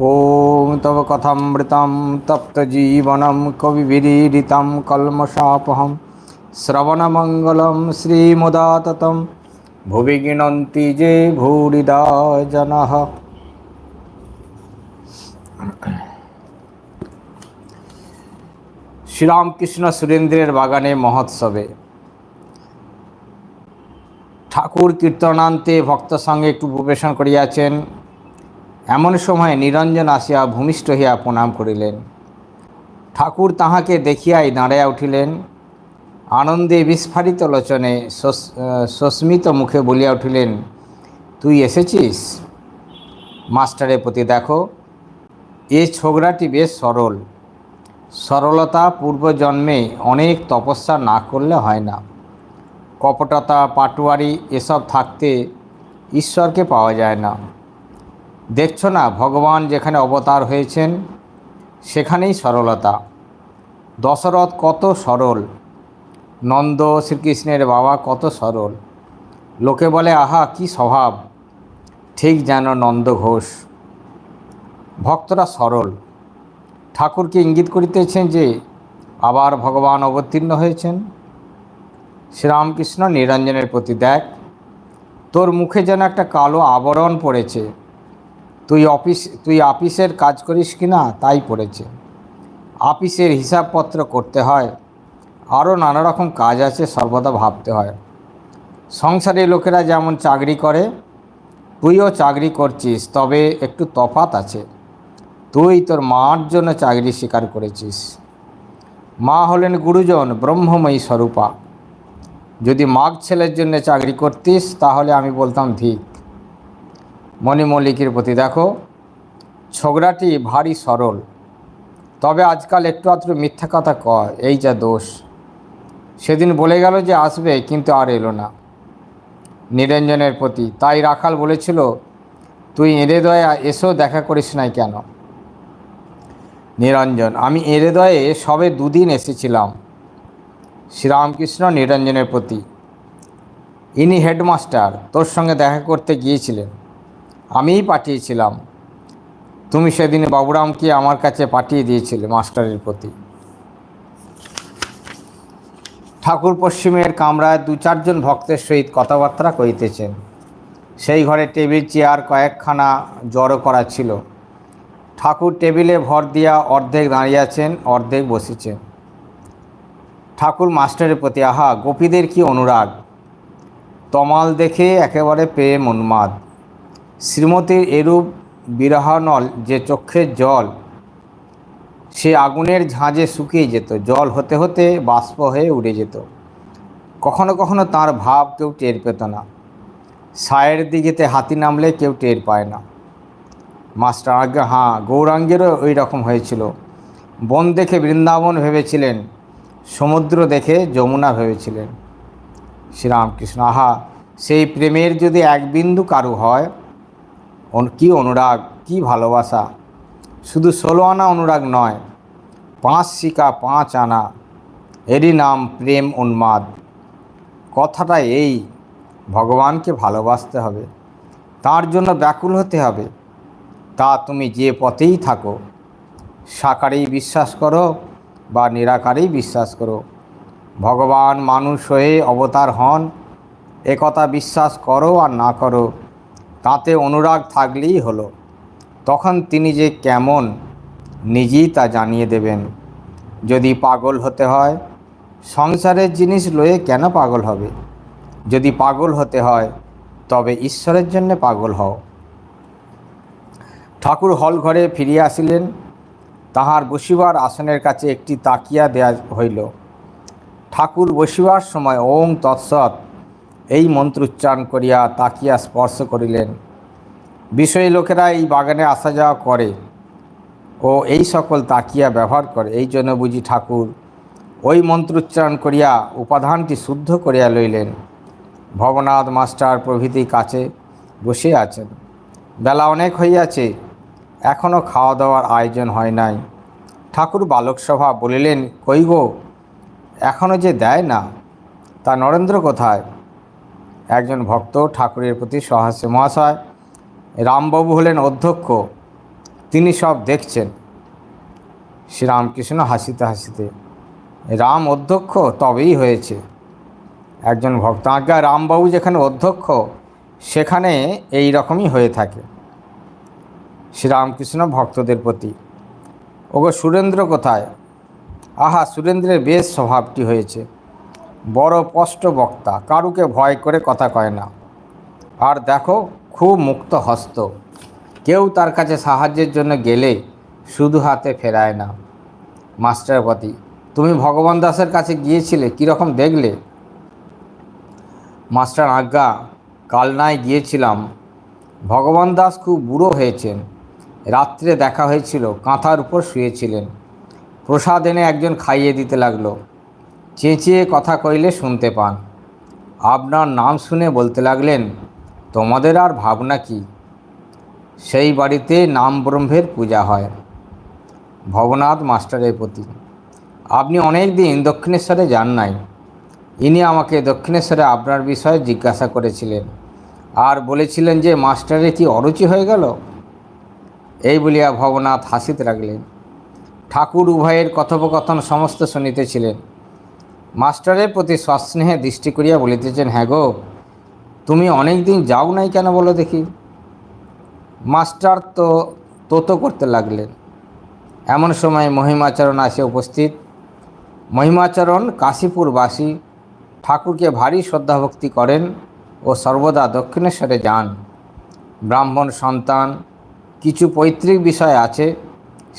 ॐ तव कथामृतं तप्तजीवनं कविभिरीडितं कल्मषापहं श्रवणमङ्गलं श्रीमुदाततं ভুবি গিণন্তি যে ভূরিদা জনঃ শ্রীরামকৃষ্ণ সুরেন্দ্রের বাগানে মহোৎসবে ঠাকুর কীর্তনান্তে ভক্ত সঙ্গে একটু উপবেশন করিয়াছেন এমন সময় নিরঞ্জন আসিয়া ভূমিষ্ঠ হইয়া প্রণাম করিলেন। ঠাকুর তাহাকে দেখিয়াই দাঁড়াইয়া উঠিলেন। আনন্দে বিস্ফারিত লোচনে সস- সস্মিত মুখে বলিয়া উঠিলেন, তুই এসেছিস? মাস্টারের প্রতি দেখো, এ ছোকরাটি বেশ সরল। সরলতা পূর্বজন্মে অনেক তপস্যা না করলে হয় না। কপটতা, পাটুয়ারি এসব থাকতে ঈশ্বরকে পাওয়া যায় না। দেখছ না, ভগবান যেখানে অবতার হয়েছেন, সেখানেই সরলতা। দশরথ কত সরল, নন্দ শ্রীকৃষ্ণের বাবা কত সরল। লোকে বলে, আহা, কি স্বভাব! ঠিক যেন নন্দ ঘোষ। ভক্তরা সরল। ঠাকুরকে ইঙ্গিত করিতেছেন যে, আবার ভগবান অবতীর্ণ হয়েছেন। শ্রীরামকৃষ্ণ নিরঞ্জনের প্রতি দেখ, তোর মুখে যেন একটা কালো আবরণ পড়েছে। তুই অফিস, তুই আপিসের কাজ করিস কি না? তাই পড়েছে। আপিসের হিসাবপত্র করতে হয়। আরও নানা রকম কাজ আছে, সর্বদা ভাবতে হয়। সংসারে লোকেরা যেমন চাকরি করে, তুইও চাকরি করছিস, তবে একটু তফাত আছে। তুই তোর মার জন্য চাকরি স্বীকার করেছিস। মা হলেন গুরুজন, ব্রহ্মময়ী স্বরূপা। যদি মাঘ ছেলের জন্য চাকরি করতিস, তাহলে আমি বলতাম ঠিক মণি মল্লিকের প্রতি। দেখো ছোকরাটি ভারী সরল। তবে আজকাল একটু আধটু মিথ্যা কথা কয়, এই যা দোষ। সেদিন বলে গেল যে আসবে, কিন্তু আর এলো না। নিরঞ্জনের প্রতি। তাই রাখাল বলেছিল, তুই এঁড়ে দয়া এসেও দেখা করিস নাই কেন? নিরঞ্জন, আমি এঁড়ে দয়ে সবে দুদিন এসেছিলাম। শ্রীরামকৃষ্ণ নিরঞ্জনের প্রতি। ইনি হেডমাস্টার, তোর সঙ্গে দেখা করতে গিয়েছিলেন। আমিই পাঠিয়েছিলাম। তুমি সেদিন বাবুরামকে আমার কাছে পাঠিয়ে দিয়েছিলে মাস্টারের প্রতি। ঠাকুর পশ্চিমের কামরায় দু চারজন ভক্তের সহিত কথাবার্তা কইতেছেন সেই ঘরে টেবিল, চেয়ার কয়েকখানা জড়ো করা ছিল। ঠাকুর টেবিলে ভর দিয়া অর্ধেক দাঁড়িয়েছেন, অর্ধেক বসেছেন। ঠাকুর মাস্টারের প্রতি, আহা, গোপীদের কি অনুরাগ? তমাল দেখে একেবারে প্রেম উন্মাদ। শ্রীমতীর এরূপ বিরহানল যে চক্ষের জল, সে আগুনের ঝাঁঝে শুকিয়ে যেত, জল হতে হতে বাষ্প হয়ে উড়ে যেত। কখনো কখনো তার ভাব কেউ টের পেত না। সায়ের দিকেতে হাতি নামলে কেউ টের পায় না। মাস্টার আজ্ঞা, হাঁ, গৌরাঙ্গেরও ওই রকম হয়েছিল। বন দেখে বৃন্দাবন ভেবেছিলেন, সমুদ্র দেখে যমুনা ভেবেছিলেন। শ্রীরামকৃষ্ণ, আহা, সেই প্রেমের যদি এক বিন্দু কারু হয় কি অনুরাগ, কি ভালোবাসা? শুধু ষোলো আনা অনুরাগ নয়, পাঁচ শিকা পাঁচ আনা। এরই নাম প্রেম উন্মাদ। কথাটা এই, ভগবানকে ভালোবাসতে হবে। তার জন্য ব্যাকুল হতে হবে। তা তুমি যে পথেই থাকো, সাকারেই বিশ্বাস করো বা নিরাকারেই বিশ্বাস করো। ভগবান মানুষ হয়ে অবতার হন, একথা বিশ্বাস করো আর না করো। তাতে অনুরাগ থাকলেই হলো। তখন তিনি যে কেমন, নিজেই তা জানিয়ে দেবেন। যদি পাগল হতে হয়, সংসারের জিনিস লয়ে কেন পাগল হবে? যদি পাগল হতে হয়, তবে ঈশ্বরের জন্য পাগল হও। ঠাকুর হল ঘরে ফিরিয়া আসিলেন। তাহার বসিবার আসনের কাছে একটি তাকিয়া দেয়া হইল। ঠাকুর বসিবার সময় ওং তৎসৎ এই মন্ত্রোচ্চারণ করিয়া তাকিয়া স্পর্শ করিলেন। বিষয়ী লোকেরা এই বাগানে আসা যাওয়া করে ও এই সকল তাকিয়া ব্যবহার করে। এই জন্য বুঝি ঠাকুর, ওই মন্ত্রোচ্চারণ করিয়া উপাদানটি শুদ্ধ করিয়া লইলেন। ভবনাথ মাস্টার প্রভৃতি কাছে বসে আছেন। বেলা অনেক হইয়াছে এখনও খাওয়া দাওয়ার আয়োজন হয় নাই। ঠাকুর বালক সভা বলিলেন, কই গো এখনও যে দেয় না, তা নরেন্দ্র কোথায়? একজন ভক্ত ঠাকুরের প্রতি সহাস্য মহাশয়। রামবাবু হলেন অধ্যক্ষ, তিনি সব দেখছেন। শ্রীরামকৃষ্ণ হাসিতে হাসিতে, রাম অধ্যক্ষ তবেই হয়েছে। একজন ভক্ত, আজ্ঞা, রামবাবু যেখানে অধ্যক্ষ, সেখানে এই রকমই হয়ে থাকে। শ্রীরামকৃষ্ণ ভক্তদের প্রতি, ওগো সুরেন্দ্র কোথায়? আহা, সুরেন্দ্রের বেশ স্বভাবটি হয়েছে। বড় স্পষ্ট বক্তা, কারুকে ভয় করে কথা কয় না। আর দেখো, খুব মুক্ত হস্ত। কেউ তার কাছে সাহায্যের জন্য গেলে শুধু হাতে ফেরায় না। মাস্টারপতি, তুমি ভগবান দাসের কাছে গিয়েছিলে, কীরকম দেখলে? মাস্টার আজ্ঞা, কাল নাই গিয়েছিলাম। ভগবান দাস খুব বুড়ো হয়েছেন। রাত্রে দেখা হয়েছিল, কাঁথার উপর শুয়েছিলেন। প্রসাদ এনে একজন খাইয়ে দিতে লাগল। চেঁচিয়ে কথা কইলে শুনতে পান। আপনার নাম শুনে বলতে লাগলেন, তোমাদের আর ভাবনা কি? সেই বাড়িতে নাম ব্রহ্মের পূজা হয়। ভবনাথ মাস্টারের প্রতি। আপনি অনেক দিন দক্ষিণেশ্বরে যান নাই। ইনি আমাকে দক্ষিণেশ্বরে আপনার বিষয়ে জিজ্ঞাসা করেছিলেন। আর বলেছিলেন যে মাস্টারে কি অরুচি হয়ে গেল? এই বলিয়া ভবনাথ হাসিতে লাগলেন। ঠাকুর উভয়ের কথোপকথন সমস্ত শুনিতেছিলেন। মাস্টারের প্রতি সস্নেহে দৃষ্টি করিয়া বলিতেছেন হ্যাঁ গো, তুমি অনেক দিন যাও নাই কেন বলো দেখি? মাস্টার তো তোতো করতে লাগলেন। এমন সময় মহিমাচরণ আসে উপস্থিত। মহিমাচরণ কাশীপুরবাসী ঠাকুরকে ভারী শ্রদ্ধাভক্তি করেন ও সর্বদা দক্ষিণেশ্বরে যান। ব্রাহ্মণ সন্তান, কিছু পৈতৃক বিষয় আছে,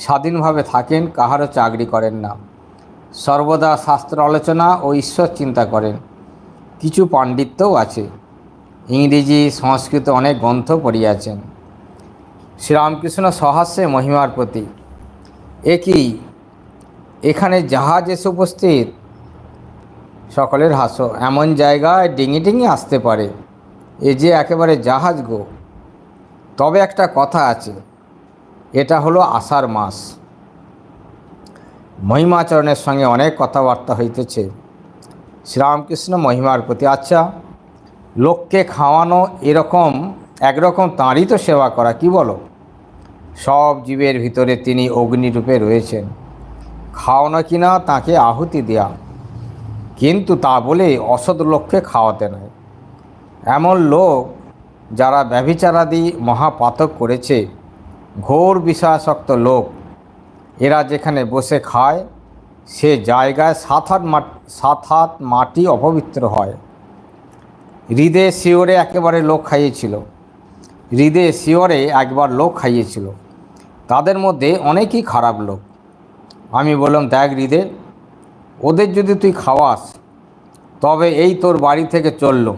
স্বাধীনভাবে থাকেন, কাহারও চাকরি করেন না। সর্বদা শাস্ত্র আলোচনা ও ঈশ্বর চিন্তা করেন। কিছু পাণ্ডিত্যও আছে। ইংরেজি, সংস্কৃত অনেক গ্রন্থ পড়িয়াছেন। শ্রীরামকৃষ্ণ সহাস্যে মহিমার প্রতি এ কি? এখানে জাহাজ এসে উপস্থিত। সকলের হাসো এমন জায়গায় ডিঙি ডিঙি আসতে পারে। এ যে একেবারে জাহাজ গো। তবে একটা কথা আছে। এটা হলো আষাঢ় মাস। মহিমাচরণের সঙ্গে অনেক কথাবার্তা হইতেছে। শ্রীরামকৃষ্ণ মহিমার প্রতি আচ্ছা লোককে খাওয়ানো এরকম, একরকম তাঁরই তো সেবা করা, কি বলো? সব জীবের ভিতরে তিনি অগ্নিরূপে রয়েছেন। খাওয়ানো কিনা তাকে আহুতি দেয়া, কিন্তু তা বলে অসৎ লোককে খাওয়াতে নয়। এমন লোক যারা ব্যভিচারাদি মহাপাতক করেছে, ঘোর বিষয়াসক্ত লোক এরা যেখানে বসে খায়, সে জায়গায় সাত হাত সাত হাত মাটি অপবিত্র হয়। হৃদে শিওরে একেবারে লোক খাইয়েছিল। হৃদে শিওরে একবার লোক খাইয়েছিল। তাদের মধ্যে অনেকই খারাপ লোক। আমি বললাম, দেখ হৃদে, ওদের যদি তুই খাওয়াস, তবে এই তোর বাড়ি থেকে চলল।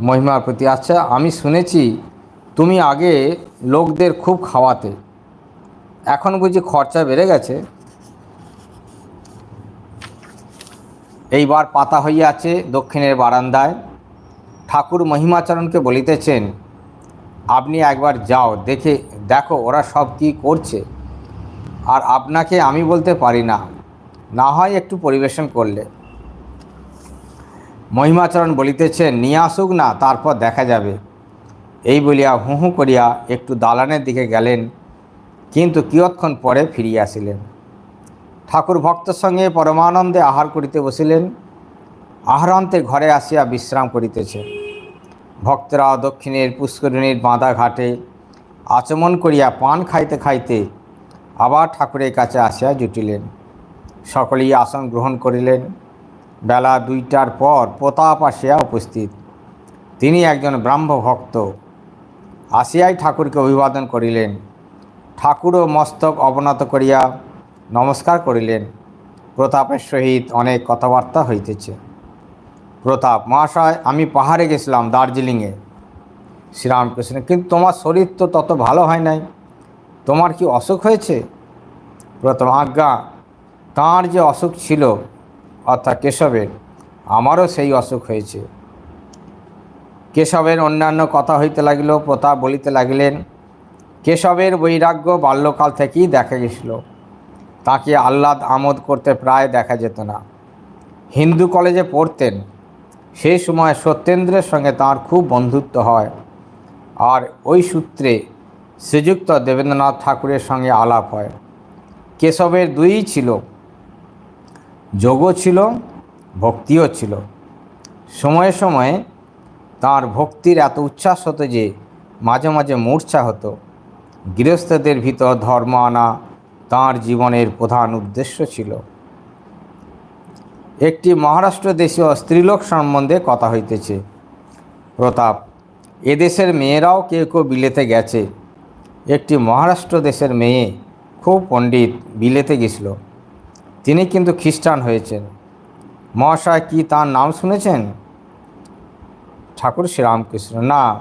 মহিমার প্রতি আচ্ছা আমি শুনেছি তুমি আগে লোকদের খুব খাওয়াতে। এখন বুঝি খরচা বেড়ে গেছে। এইবার পাতা হইয়াছে দক্ষিণের বারান্দায়। ঠাকুর মহিমাচরণকে বলিতেছেন, আপনি একবার যাও, দেখে দেখো ওরা সব কি করছে। আর আপনাকে আমি বলতে পারি না না হয় একটু পরিবেশন করলে। মহিমাচরণ বলিতেছেন, নিয়ে আসুক না, তারপর দেখা যাবে। এই বলিয়া হু হু করিয়া একটু দালানের দিকে গেলেন। কিন্তু কিয়ৎক্ষণ পরে ফিরিয়া আসিলেন। ঠাকুর ভক্তের সঙ্গে পরমানন্দে আহার করিতে বসিলেন। আহারান্তে ঘরে আসিয়া বিশ্রাম করিতেছে। ভক্তরা দক্ষিণের পুষ্করিণীর বাঁধা ঘাটে আচমন করিয়া পান খাইতে খাইতে আবার ঠাকুরের কাছে আসিয়া জুটিলেন। সকলেই আসন গ্রহণ করিলেন। বেলা দুইটার পর প্রতাপ আসিয়া উপস্থিত। তিনি একজন ব্রাহ্ম ভক্ত আসিয়াই ঠাকুরকে অভিবাদন করিলেন। ঠাকুরও মস্তক অবনত করিয়া নমস্কার করিলেন। প্রতাপের সহিত অনেক কথাবার্তা হইতেছে। প্রতাপ, মহাশয়, আমি পাহাড়ে গেছিলাম দার্জিলিংয়ে। শ্রীরামকৃষ্ণ, কিন্তু তোমার শরীর তো তত ভালো হয় নাই। তোমার কি অসুখ হয়েছে? প্রথম আজ্ঞা, তাঁর যে অসুখ ছিল, অর্থাৎ কেশবের, আমারও সেই অসুখ হয়েছে। কেশবের অন্যান্য কথা হইতে লাগিল, প্রতাপ বলিতে লাগিলেন কেশবের বৈরাগ্য বাল্যকাল থেকেই দেখা গেছিল। তাকে আহ্লাদ আমোদ করতে প্রায় দেখা যেত না। হিন্দু কলেজে পড়তেন। সেই সময় সত্যেন্দ্রের সঙ্গে তার খুব বন্ধুত্ব হয়। আর ওই সূত্রে শ্রীযুক্ত দেবেন্দ্রনাথ ঠাকুরের সঙ্গে আলাপ হয়। কেশবের দুইই ছিল। যোগও ছিল, ভক্তিও ছিল। সময়ে সময়ে তার ভক্তির এত উচ্ছ্বাস হতো যে মাঝে মাঝে মূর্ছা হতো। গৃহস্থদের ভিতর ধর্ম আনা তাঁর জীবনের প্রধান উদ্দেশ্য ছিল। একটি মহারাষ্ট্র দেশীয় স্ত্রীলোক সম্বন্ধে কথা হইতেছে। প্রতাপ এদেশের মেয়েরাও কেউ কেউ বিলেতে গেছে। একটি মহারাষ্ট্র দেশের মেয়ে খুব পণ্ডিত, বিলেতে গেছিল। তিনি কিন্তু খ্রিস্টান হয়েছেন। মহাশয় কি তার নাম শুনেছেন? ঠাকুর শ্রীরামকৃষ্ণ, না।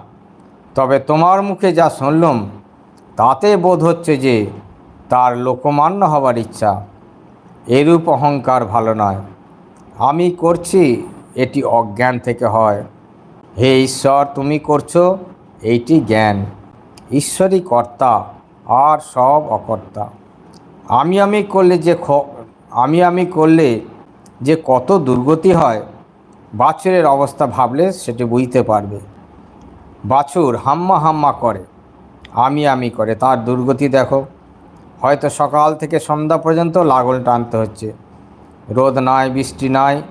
তবে তোমার মুখে যা শুনলুম তাতে বোধ হচ্ছে যে তার লোকমান্য হবার ইচ্ছা। এরূপ অহংকার ভালো নয়। আমি করছি, এটি অজ্ঞান থেকে হয়। হে ঈশ্বর, তুমি করছ, এইটি জ্ঞান। ঈশ্বরই কর্তা, আর সব অকর্তা। আমি আমি করলে যে আমি আমি করলে যে কত দুর্গতি হয়, বাছুরের অবস্থা ভাবলে সেটি বুঝতে পারবে। বাছুর হাম্মা হাম্মা করে। আমি আমি করে। তার দুর্গতি দেখো। হয়তো সকাল থেকে সন্ধ্যা পর্যন্ত লাগল টানতে হচ্ছে। রোদ নাই, বৃষ্টি নাই,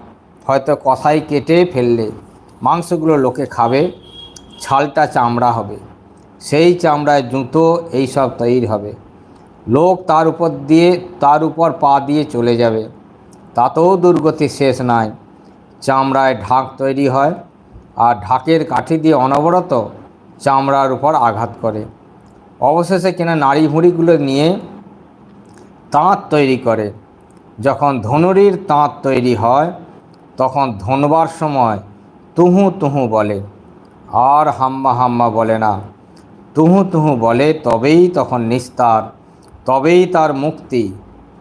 হয়তো কথাই কেটে ফেললে। মাংসগুলো লোকে খাবে, ছালটা চামড়া হবে। সেই চামড়ায় জুতো এইসব তৈরি হবে। লোক তার উপর দিয়ে, তার উপর পা দিয়ে চলে যাবে। তাতেও দুর্গতি শেষ নাই। চামড়ায় ঢাক তৈরি হয়, আর ঢাকের কাঠি দিয়ে অনবরত চামড়ার উপর আঘাত করে। অবশেষে কিনা নাড়ি ভুঁড়িগুলো নিয়ে তাঁত তৈরি করে। যখন ধনুরির তাঁত তৈরি হয়, তখন ধনবার সময় তুহু তুহু বলে। আর হাম্মা হাম্মা বলে না। তুহু তুহু বলে, তবেই তখন নিস্তার, তবেই তার মুক্তি।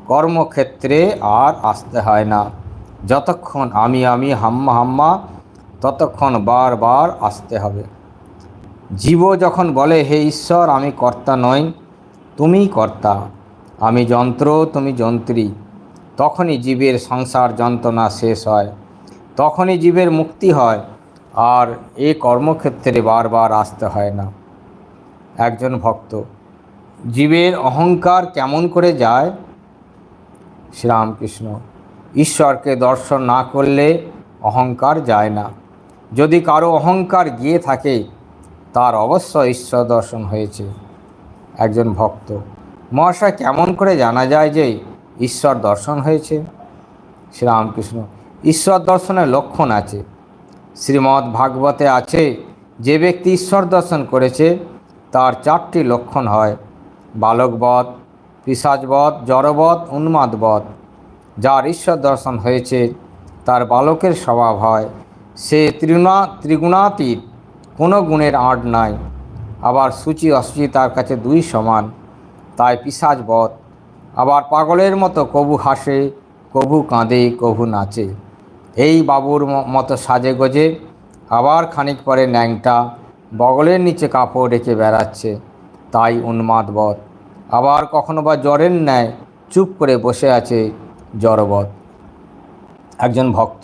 কর্মক্ষেত্রে আর আসতে হয় না। যতক্ষণ আমি আমি হাম্মা হাম্মা, ততক্ষণ বারবার আসতে হবে। জীব যখন বলে, হে ঈশ্বর, আমি কর্তা নই, তুমিই কর্তা। আমি যন্ত্র, তুমি যন্ত্রী। তখনই জীবের সংসার যন্ত্রণা শেষ হয়। তখনই জীবের মুক্তি হয়, আর এ কর্মক্ষেত্রে বারবার আসতে হয় না। একজন ভক্ত, জীবের অহংকার কেমন করে যায়? শ্রীরামকৃষ্ণ, ঈশ্বরকে দর্শন না করলে অহংকার যায় না। যদি কারও অহংকার গিয়ে থাকে তার অবশ্য ঈশ্বর দর্শন হয়েছে। একজন ভক্ত। মহাশয় কেমন করে জানা যায় যে ঈশ্বর দর্শন হয়েছে? শ্রীরামকৃষ্ণ, ঈশ্বর দর্শনের লক্ষণ আছে। শ্রীমদ্ ভাগবতে আছে, যে ব্যক্তি ঈশ্বর দর্শন করেছে, তার চারটি লক্ষণ হয়। বালকবধ, পিসাজবধ, জড়বধ, উন্মাদবধ। যার ঈশ্বর দর্শন হয়েছে, তার বালকের স্বভাব হয়। সে ত্রিগুণা ত্রিগুণাতীত। কোনো গুণের আঁট নাই। আবার সূচি অসুচি তার কাছে দুই সমান। তাই পিসাজবধ আবার পাগলের মতো কবু হাসে, কবু কাঁদে, কবু নাচে। এই বাবুর মতো সাজে গোজে। আবার খানিক পরে ন্যাংটা বগলের নিচে কাপড় রেখে বেড়াচ্ছে। তাই উন্মাদবধ আবার কখনো বা জ্বরের ন্যায় চুপ করে বসে আছে জড়বধ একজন ভক্ত।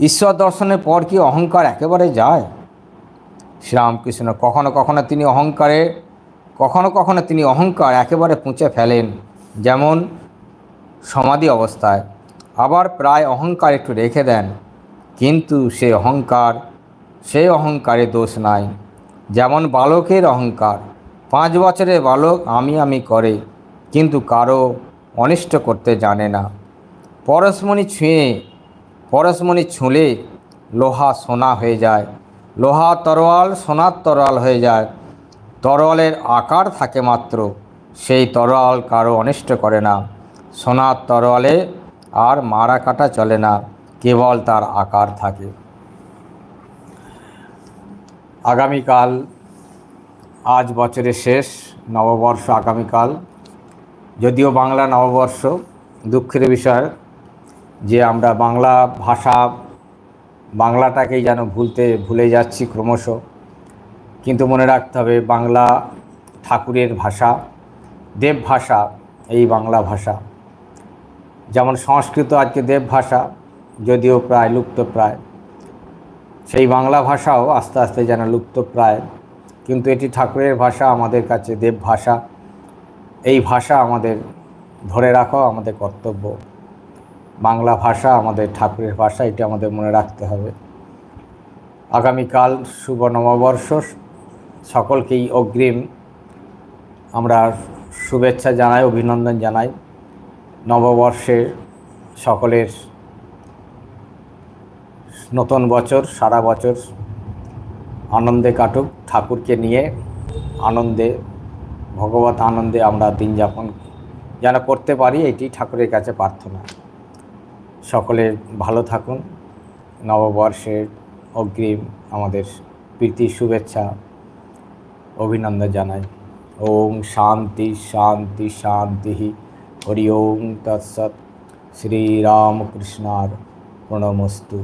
ঈশ্বর দর্শনের পর কি অহংকার একেবারে যায়? শ্রীরামকৃষ্ণ কখনো কখনো তিনি অহংকারে, কখনো কখনো তিনি অহংকার একেবারে পুঁচে ফেলেন, যেমন সমাধি অবস্থায়। আবার প্রায় অহংকার একটু রেখে দেন, কিন্তু সে অহংকার সেই অহংকারে দোষ নাই। যেমন বালকের অহংকার, পাঁচ বছরের বালক আমি আমি করে, কিন্তু কারও অনিষ্ট করতে জানে না। পরশমণি ছুঁয়ে, পরশমণি ছুঁলে লোহা সোনা হয়ে যায় লোহা তরোয়াল সোনার তরোয়াল হয়ে যায়। তরোয়ালের আকার থাকে মাত্র, সেই তরোয়াল কারও অনিষ্ট করে না। সোনার তরোয়ালে আর মারা কাটা চলে না, কেবল তার আকার থাকে। আগামীকাল, আজ বছরের শেষ নববর্ষ আগামীকাল। যদিও বাংলা নববর্ষ দুঃখের বিষয়, যে আমরা বাংলা ভাষা বাংলাটাকেই যেন ভুলতে ভুলে যাচ্ছি ক্রমশ। কিন্তু মনে রাখতে হবে, বাংলা ঠাকুরের ভাষা দেব ভাষা এই বাংলা ভাষা। যেমন সংস্কৃত আজকে দেব ভাষা যদিও প্রায় লুপ্ত প্রায়। সেই বাংলা ভাষাও আস্তে আস্তে যেন লুপ্ত প্রায়। কিন্তু এটি ঠাকুরের ভাষা, আমাদের কাছে দেব ভাষা এই ভাষা আমাদের ধরে রাখাও আমাদের কর্তব্য। বাংলা ভাষা, আমাদের ঠাকুরের ভাষা, এটা আমাদের মনে রাখতে হবে। আগামীকাল শুভ নববর্ষ। সকলকেই অগ্রিম আমরা শুভেচ্ছা জানাই, অভিনন্দন জানাই। নববর্ষে সকলের নতুন বছর, সারা বছর আনন্দে কাটুক। ঠাকুরকে নিয়ে আনন্দে, ভগবত আনন্দে আমরা দিন যাপন যেন করতে পারি, এটি ঠাকুরের কাছে প্রার্থনা। সকলে ভালো থাকুন। নববর্ষের অগ্রিম আমাদের প্রীতি শুভেচ্ছা, অভিনন্দন জানাই। ওম শান্তি শান্তি শান্তি। হরি ওম তৎসৎ। শ্রীরামকৃষ্ণার প্রণমস্তু